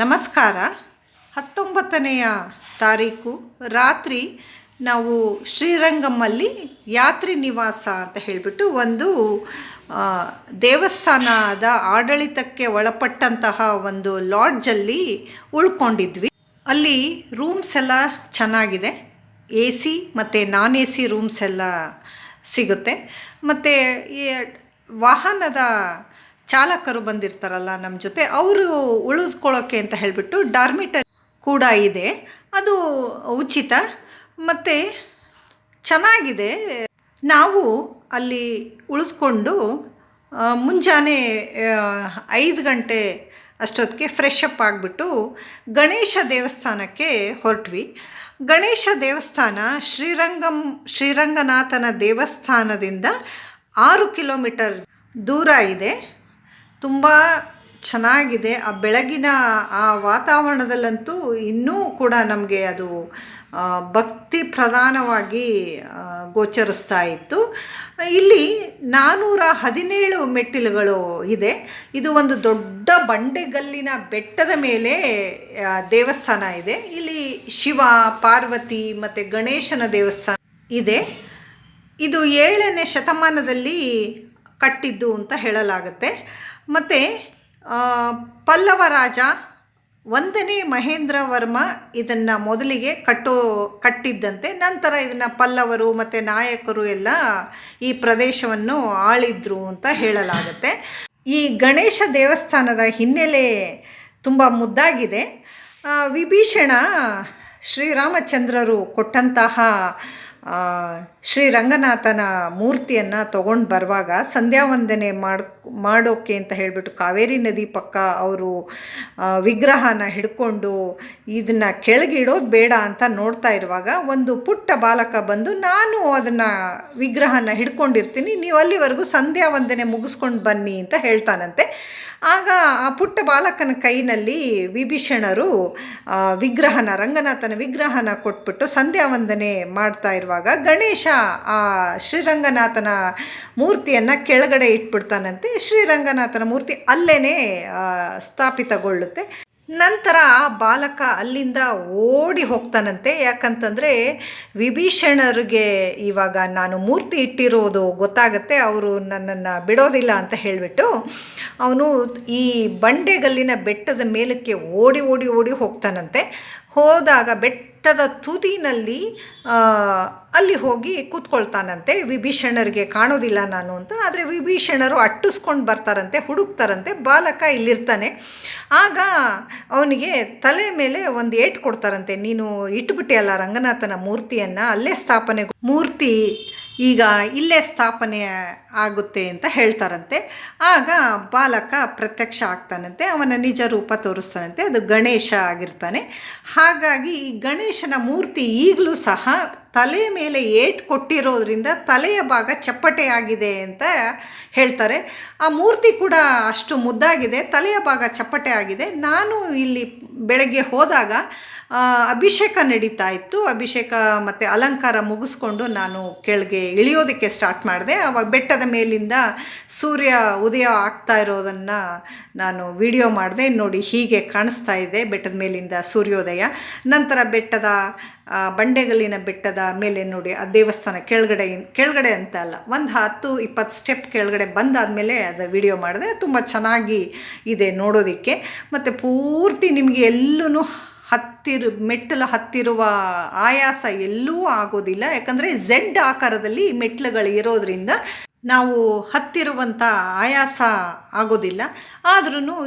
ನಮಸ್ಕಾರ. ಹತ್ತೊಂಬತ್ತನೆಯ ತಾರೀಕು ರಾತ್ರಿ ನಾವು ಶ್ರೀರಂಗಮ್ಮಲ್ಲಿ ಯಾತ್ರಿ ನಿವಾಸ ಅಂತ ಹೇಳಿಬಿಟ್ಟು ಒಂದು ದೇವಸ್ಥಾನದ ಆಡಳಿತಕ್ಕೆ ಒಳಪಟ್ಟಂತಹ ಒಂದು ಲಾಡ್ಜಲ್ಲಿ ಉಳ್ಕೊಂಡಿದ್ವಿ. ಅಲ್ಲಿ ರೂಮ್ಸ್ ಎಲ್ಲ ಚೆನ್ನಾಗಿದೆ. ಎ ಸಿ ಮತ್ತು ನಾನ್ ಎ ಸಿ ರೂಮ್ಸ್ ಎಲ್ಲ ಸಿಗುತ್ತೆ. ಮತ್ತು ವಾಹನದ ಚಾಲಕರು ಬಂದಿರ್ತಾರಲ್ಲ ನಮ್ಮ ಜೊತೆ, ಅವರು ಉಳಿದುಕೊಳ್ಳೋಕ್ಕೆ ಅಂತ ಹೇಳಿಬಿಟ್ಟು ಡಾರ್ಮಿಟರಿ ಕೂಡ ಇದೆ. ಅದು ಉಚಿತ. ಮತ್ತು ಚೆನ್ನಾಗಿದೆ. ನಾವು ಅಲ್ಲಿ ಉಳಿದುಕೊಂಡು ಮುಂಜಾನೆ ಐದು ಗಂಟೆ ಅಷ್ಟೊತ್ತಿಗೆ ಫ್ರೆಶ್ ಅಪ್ ಆಗಿಬಿಟ್ಟು ಗಣೇಶ ದೇವಸ್ಥಾನಕ್ಕೆ ಹೊರಟ್ವಿ. ಗಣೇಶ ದೇವಸ್ಥಾನ ಶ್ರೀರಂಗಂ, ಶ್ರೀರಂಗನಾಥನ ದೇವಸ್ಥಾನದಿಂದ ಆರು ಕಿಲೋಮೀಟರ್ ದೂರ ಇದೆ. ತುಂಬ ಚೆನ್ನಾಗಿದೆ. ಆ ಬೆಳಗಿನ ಆ ವಾತಾವರಣದಲ್ಲಂತೂ ಇನ್ನೂ ಕೂಡ ನಮಗೆ ಅದು ಭಕ್ತಿ ಪ್ರಧಾನವಾಗಿ ಗೋಚರಿಸ್ತಾ ಇತ್ತು. ಇಲ್ಲಿ ನಾನ್ನೂರ ಹದಿನೇಳು ಮೆಟ್ಟಿಲುಗಳು ಇದೆ. ಇದು ಒಂದು ದೊಡ್ಡ ಬಂಡೆಗಲ್ಲಿನ ಬೆಟ್ಟದ ಮೇಲೆ ದೇವಸ್ಥಾನ ಇದೆ. ಇಲ್ಲಿ ಶಿವ, ಪಾರ್ವತಿ ಮತ್ತು ಗಣೇಶನ ದೇವಸ್ಥಾನ ಇದೆ. ಇದು ಏಳನೇ ಶತಮಾನದಲ್ಲಿ ಕಟ್ಟಿದ್ದು ಅಂತ ಹೇಳಲಾಗುತ್ತೆ. ಮತ್ತು ಪಲ್ಲವ ರಾಜ ಒಂದನೇ ಮಹೇಂದ್ರ ವರ್ಮ ಇದನ್ನು ಮೊದಲಿಗೆ ಕಟ್ಟೋ, ಕಟ್ಟಿದ್ದಂತೆ, ನಂತರ ಇದನ್ನು ಪಲ್ಲವರು ಮತ್ತು ನಾಯಕರು ಎಲ್ಲ ಈ ಪ್ರದೇಶವನ್ನು ಆಳಿದ್ರು ಅಂತ ಹೇಳಲಾಗುತ್ತೆ. ಈ ಗಣೇಶ ದೇವಸ್ಥಾನದ ಹಿನ್ನೆಲೆ ತುಂಬ ಮುದ್ದಾಗಿದೆ. ವಿಭೀಷಣ ಶ್ರೀರಾಮಚಂದ್ರರು ಕೊಟ್ಟಂತಹ ಆ, ಶ್ರೀರಂಗನಾಥನ ಮೂರ್ತಿಯನ್ನು ತೊಗೊಂಡು ಬರುವಾಗ ಸಂಧ್ಯಾ ವಂದನೆ ಮಾಡ್ ಮಾಡೋಕ್ಕೆ ಅಂತ ಹೇಳಿಬಿಟ್ಟು ಕಾವೇರಿ ನದಿ ಪಕ್ಕ ಅವರು ವಿಗ್ರಹನ ಹಿಡ್ಕೊಂಡು ಇದನ್ನು ಕೆಳಗಿಡೋದು ಬೇಡ ಅಂತ ನೋಡ್ತಾ ಇರುವಾಗ ಒಂದು ಪುಟ್ಟ ಬಾಲಕ ಬಂದು ನಾನು ಅದನ್ನು ವಿಗ್ರಹನ ಹಿಡ್ಕೊಂಡಿರ್ತೀನಿ ನೀವು ಅಲ್ಲಿವರೆಗೂ ಸಂಧ್ಯಾ ವಂದನೆ ಮುಗಿಸ್ಕೊಂಡು ಬನ್ನಿ ಅಂತ ಹೇಳ್ತಾನಂತೆ. ಆಗ ಆ ಪುಟ್ಟ ಬಾಲಕನ ಕೈನಲ್ಲಿ ವಿಭೀಷಣರು ವಿಗ್ರಹನ, ರಂಗನಾಥನ ವಿಗ್ರಹನ ಕೊಟ್ಬಿಟ್ಟು ಸಂಧ್ಯಾ ವಂದನೆ ಮಾಡ್ತಾ ಇರುವಾಗ ಗಣೇಶ ಆ ಶ್ರೀರಂಗನಾಥನ ಮೂರ್ತಿಯನ್ನು ಕೆಳಗಡೆ ಇಟ್ಬಿಡ್ತಾನಂತೆ. ಶ್ರೀರಂಗನಾಥನ ಮೂರ್ತಿ ಅಲ್ಲೇ ಸ್ಥಾಪಿತಗೊಳ್ಳುತ್ತೆ. ನಂತರ ಬಾಲಕ ಅಲ್ಲಿಂದ ಓಡಿ ಹೋಗ್ತಾನಂತೆ. ಯಾಕಂತಂದರೆ ವಿಭೀಷಣರಿಗೆ ಇವಾಗ ನಾನು ಮೂರ್ತಿ ಇಟ್ಟಿರೋದು ಗೊತ್ತಾಗುತ್ತೆ, ಅವರು ನನ್ನನ್ನು ಬಿಡೋದಿಲ್ಲ ಅಂತ ಹೇಳಿಬಿಟ್ಟು ಅವನು ಈ ಬಂಡೆಗಲ್ಲಿನ ಬೆಟ್ಟದ ಮೇಲಕ್ಕೆ ಓಡಿ ಓಡಿ ಓಡಿ ಹೋಗ್ತಾನಂತೆ. ಹೋದಾಗ ಬೆಟ್ಟದ ತುದಿನಲ್ಲಿ ಅಲ್ಲಿ ಹೋಗಿ ಕೂತ್ಕೊಳ್ತಾನಂತೆ. ವಿಭೀಷಣರಿಗೆ ಕಾಣೋದಿಲ್ಲ ನಾನು ಅಂತ. ಆದರೆ ವಿಭೀಷಣರು ಅಟ್ಟಿಸ್ಕೊಂಡು ಬರ್ತಾರಂತೆ, ಹುಡುಕ್ತಾರಂತೆ. ಬಾಲಕ ಇಲ್ಲಿರ್ತಾನೆ. ಆಗ ಅವನಿಗೆ ತಲೆ ಮೇಲೆ ಒಂದು ಏಟು ಕೊಡ್ತಾರಂತೆ ನೀನು ಇಟ್ಬಿಟ್ಟಿಯಲ್ಲ ರಂಗನಾಥನ ಮೂರ್ತಿಯನ್ನು ಅಲ್ಲೇ ಸ್ಥಾಪನೆ ಮೂರ್ತಿ ಈಗ ಇಲ್ಲೇ ಸ್ಥಾಪನೆ ಆಗುತ್ತೆ ಅಂತ ಹೇಳ್ತಾರಂತೆ. ಆಗ ಬಾಲಕ ಪ್ರತ್ಯಕ್ಷ ಆಗ್ತಾನಂತೆ, ಅವನ ನಿಜ ರೂಪ ತೋರಿಸ್ತಾನಂತೆ, ಅದು ಗಣೇಶ ಆಗಿರ್ತಾನೆ. ಹಾಗಾಗಿ ಈ ಗಣೇಶನ ಮೂರ್ತಿ ಈಗಲೂ ಸಹ ತಲೆ ಮೇಲೆ ಏಟ್ ಕೊಟ್ಟಿರೋದ್ರಿಂದ ತಲೆಯ ಭಾಗ ಚಪ್ಪಟೆ ಆಗಿದೆ ಅಂತ ಹೇಳ್ತಾರೆ. ಆ ಮೂರ್ತಿ ಕೂಡ ಅಷ್ಟು ಮುದ್ದಾಗಿದೆ, ತಲೆಯ ಭಾಗ ಚಪ್ಪಟೆ ಆಗಿದೆ. ನಾನು ಇಲ್ಲಿ ಬೆಳಗ್ಗೆ ಹೋದಾಗ ಅಭಿಷೇಕ ನಡೀತಾ ಇತ್ತು. ಅಭಿಷೇಕ ಮತ್ತು ಅಲಂಕಾರ ಮುಗಿಸ್ಕೊಂಡು ನಾನು ಕೆಳಗೆ ಇಳಿಯೋದಕ್ಕೆ ಸ್ಟಾರ್ಟ್ ಮಾಡಿದೆ. ಆವಾಗ ಬೆಟ್ಟದ ಮೇಲಿಂದ ಸೂರ್ಯ ಉದಯ ಆಗ್ತಾ ಇರೋದನ್ನು ನಾನು ವಿಡಿಯೋ ಮಾಡಿದೆ. ನೋಡಿ ಹೀಗೆ ಕಾಣಿಸ್ತಾ ಇದೆ ಬೆಟ್ಟದ ಮೇಲಿಂದ ಸೂರ್ಯೋದಯ. ನಂತರ ಬೆಟ್ಟದ ಬಂಡೆಗಲ್ಲಿನ ಬೆಟ್ಟದ ಮೇಲೆ ನೋಡಿ ಆ ದೇವಸ್ಥಾನ ಕೆಳಗಡೆ ಕೆಳಗಡೆ ಅಂತ ಅಲ್ಲ, ಒಂದು ಹತ್ತು ಇಪ್ಪತ್ತು ಸ್ಟೆಪ್ ಕೆಳಗಡೆ ಬಂದಾದಮೇಲೆ ಅದು ವಿಡಿಯೋ ಮಾಡಿದೆ. ತುಂಬ ಚೆನ್ನಾಗಿ ಇದೆ ನೋಡೋದಕ್ಕೆ. ಮತ್ತು ಪೂರ್ತಿ ನಿಮಗೆ ಎಲ್ಲೂ ಹತ್ತಿರ, ಮೆಟ್ಟಲು ಹತ್ತಿರುವ ಆಯಾಸ ಎಲ್ಲೂ ಆಗೋದಿಲ್ಲ. ಯಾಕಂದರೆ ಝೆಡ್ ಆಕಾರದಲ್ಲಿ ಮೆಟ್ಲುಗಳು ಇರೋದ್ರಿಂದ ನಾವು ಹತ್ತಿರುವಂಥ ಆಯಾಸ ಆಗೋದಿಲ್ಲ. ಆದ್ರೂ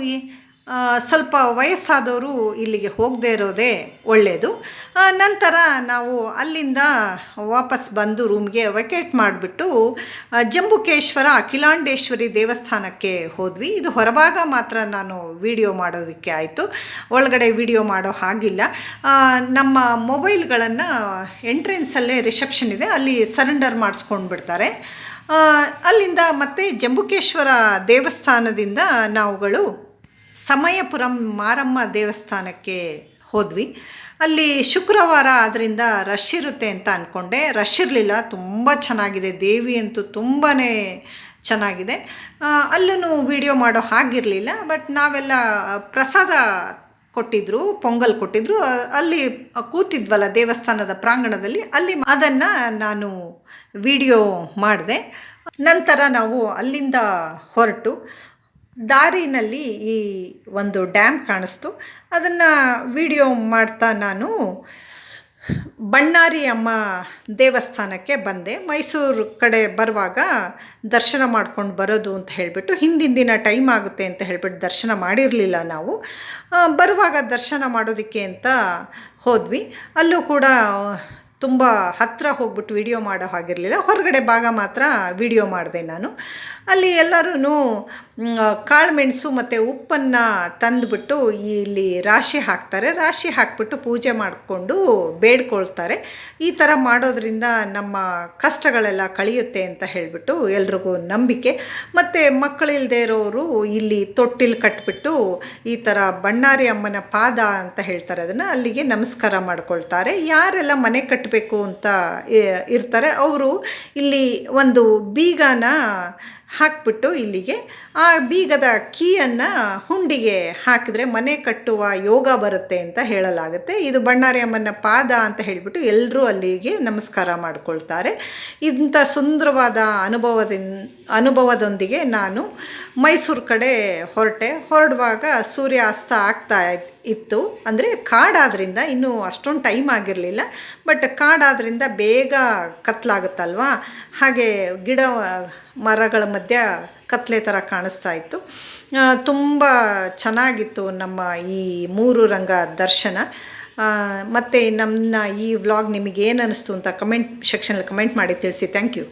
ಸ್ವಲ್ಪ ವಯಸ್ಸಾದವರು ಇಲ್ಲಿಗೆ ಹೋಗದೇ ಇರೋದೇ ಒಳ್ಳೆಯದು ನಂತರ ನಾವು ಅಲ್ಲಿಂದ ವಾಪಸ್ ಬಂದು ರೂಮ್ಗೆ ವೆಕೇಟ್ ಮಾಡಿಬಿಟ್ಟು ಜಂಬುಕೇಶ್ವರ ಅಖಿಲಾಂಡೇಶ್ವರಿ ದೇವಸ್ಥಾನಕ್ಕೆ ಹೋದ್ವಿ. ಇದು ಹೊರಭಾಗ ಮಾತ್ರ ನಾನು ವಿಡಿಯೋ ಮಾಡೋದಕ್ಕೆ ಆಯಿತು. ಒಳಗಡೆ ವಿಡಿಯೋ ಮಾಡೋ ಹಾಗಿಲ್ಲ. ನಮ್ಮ ಮೊಬೈಲ್ಗಳನ್ನು ಎಂಟ್ರೆನ್ಸಲ್ಲೇ ರಿಸೆಪ್ಷನ್ ಇದೆ. ಅಲ್ಲಿ ಸರೆಂಡರ್ ಮಾಡಿಸ್ಕೊಂಡು ಬಿಡ್ತಾರೆ ಅಲ್ಲಿಂದ ಮತ್ತೆ ಜಂಬುಕೇಶ್ವರ ದೇವಸ್ಥಾನದಿಂದ ನಾವುಗಳು ಸಮಯಪುರಂ ಮಾರಮ್ಮ ದೇವಸ್ಥಾನಕ್ಕೆ ಹೋದ್ವಿ. ಅಲ್ಲಿ ಶುಕ್ರವಾರ ಆದ್ದರಿಂದ ರಶ್ ಇರುತ್ತೆ ಅಂತ ಅಂದ್ಕೊಂಡೆ ರಶ್ ಇರಲಿಲ್ಲ, ತುಂಬ ಚೆನ್ನಾಗಿದೆ. ದೇವಿ ಅಂತೂ ತುಂಬಾ ಚೆನ್ನಾಗಿದೆ. ಅಲ್ಲೂ ವಿಡಿಯೋ ಮಾಡೋ ಹಾಗಿರಲಿಲ್ಲ ಬಟ್ ನಾವೆಲ್ಲ ಪ್ರಸಾದ ಕೊಟ್ಟಿದ್ರು, ಪೊಂಗಲ್ ಕೊಟ್ಟಿದ್ರು. ಅಲ್ಲಿ ಕೂತಿದ್ವಲ್ಲ ದೇವಸ್ಥಾನದ ಪ್ರಾಂಗಣದಲ್ಲಿ, ಅಲ್ಲಿ ಅದನ್ನು ನಾನು ವಿಡಿಯೋ ಮಾಡಿದೆ. ನಂತರ ನಾವು ಅಲ್ಲಿಂದ ಹೊರಟು. ದಾರಿನಲ್ಲಿ ಈ ಒಂದು ಡ್ಯಾಮ್ ಕಾಣಿಸ್ತು. ಅದನ್ನು ವಿಡಿಯೋ ಮಾಡ್ತಾ ನಾನು ಬಣ್ಣಾರಿ ಅಮ್ಮ ದೇವಸ್ಥಾನಕ್ಕೆ ಬಂದೆ. ಮೈಸೂರು ಕಡೆ ಬರುವಾಗ ದರ್ಶನ ಮಾಡ್ಕೊಂಡು ಬರೋದು ಅಂತ ಹೇಳಿಬಿಟ್ಟು, ಹಿಂದಿನ ದಿನ ಟೈಮ್ ಆಗುತ್ತೆ ಅಂತ ಹೇಳಿಬಿಟ್ಟು ದರ್ಶನ ಮಾಡಿರಲಿಲ್ಲ ನಾವು. ಬರುವಾಗ ದರ್ಶನ ಮಾಡೋದಕ್ಕೆ ಅಂತ ಹೋದ್ವಿ. ಅಲ್ಲೂ ಕೂಡ ತುಂಬ ಹತ್ತಿರ ಹೋಗ್ಬಿಟ್ಟು ವಿಡಿಯೋ ಮಾಡೋ ಹಾಗಿರಲಿಲ್ಲ. ಹೊರಗಡೆ ಭಾಗ ಮಾತ್ರ ವಿಡಿಯೋ ಮಾಡಿದೆ ನಾನು. ಅಲ್ಲಿ ಎಲ್ಲರೂ ಕಾಳುಮೆಣಸು ಮತ್ತು ಉಪ್ಪನ್ನು ತಂದುಬಿಟ್ಟು ಇಲ್ಲಿ ರಾಶಿ ಹಾಕ್ತಾರೆ. ರಾಶಿ ಹಾಕಿಬಿಟ್ಟು ಪೂಜೆ ಮಾಡಿಕೊಂಡು ಬೇಡ್ಕೊಳ್ತಾರೆ. ಈ ಥರ ಮಾಡೋದ್ರಿಂದ ನಮ್ಮ ಕಷ್ಟಗಳೆಲ್ಲ ಕಳೆಯುತ್ತೆ ಅಂತ ಹೇಳಿಬಿಟ್ಟು ಎಲ್ರಿಗೂ ನಂಬಿಕೆ. ಮತ್ತು ಮಕ್ಕಳಿಲ್ಲದೆ ಇರೋರು ಇಲ್ಲಿ ತೊಟ್ಟಿಲ್ ಕಟ್ಬಿಟ್ಟು ಈ ಥರ ಬಣ್ಣಾರಿ ಅಮ್ಮನ ಪಾದ ಅಂತ ಹೇಳ್ತಾರೆ. ಅದನ್ನು ಅಲ್ಲಿಗೆ ನಮಸ್ಕಾರ ಮಾಡ್ಕೊಳ್ತಾರೆ. ಯಾರೆಲ್ಲ ಮನೆ ಕಟ್ಟಬೇಕು ಅಂತ ಇರ್ತಾರೆ. ಅವರು ಇಲ್ಲಿ ಒಂದು ಬೀಗನ ಹಾಕ್ಬಿಟ್ಟು ಇಲ್ಲಿಗೆ, ಆ ಬೀಗದ ಕೀಯನ್ನು ಹುಂಡಿಗೆ ಹಾಕಿದ್ರೆ ಮನೆ ಕಟ್ಟುವ ಯೋಗ ಬರುತ್ತೆ ಅಂತ ಹೇಳಲಾಗುತ್ತೆ. ಇದು ಬಣ್ಣಾರಿ ಅಮ್ಮನ ಪಾದ ಅಂತ ಹೇಳಿಬಿಟ್ಟು ಎಲ್ಲರೂ ಅಲ್ಲಿಗೆ ನಮಸ್ಕಾರ ಮಾಡಿಕೊಳ್ತಾರೆ. ಇಂಥ ಸುಂದರವಾದ ಅನುಭವದಿಂದ ಅನುಭವದೊಂದಿಗೆ ನಾನು ಮೈಸೂರು ಕಡೆ ಹೊರಟೆ. ಹೊರಡುವಾಗ ಸೂರ್ಯಾಸ್ತ ಆಗ್ತಾ ಇತ್ತು. ಅಂದರೆ ಕಾಡಾದ್ರಿಂದ ಇನ್ನೂ ಅಷ್ಟೊಂದು ಟೈಮ್ ಆಗಿರಲಿಲ್ಲ. ಬಟ್ ಕಾಡಾದ್ರಿಂದ ಬೇಗ ಕತ್ಲಾಗುತ್ತಲ್ವ? ಹಾಗೆ ಗಿಡ, ಮರಗಳ ಮಧ್ಯ ಕತ್ಲೆ ಥರ ಕಾಣಿಸ್ತಾ ಇತ್ತು. ತುಂಬ ಚೆನ್ನಾಗಿತ್ತು ನಮ್ಮ ಈ ಮೂರು ರಂಗ ದರ್ಶನ. ಮತ್ತು ನಮ್ಮ ಈ ವ್ಲಾಗ್ ನಿಮಗೇನು ಅನ್ನಿಸ್ತು ಅಂತ ಕಮೆಂಟ್ ಸೆಕ್ಷನಲ್ಲಿ ಕಮೆಂಟ್ ಮಾಡಿ ತಿಳಿಸಿ. Thank you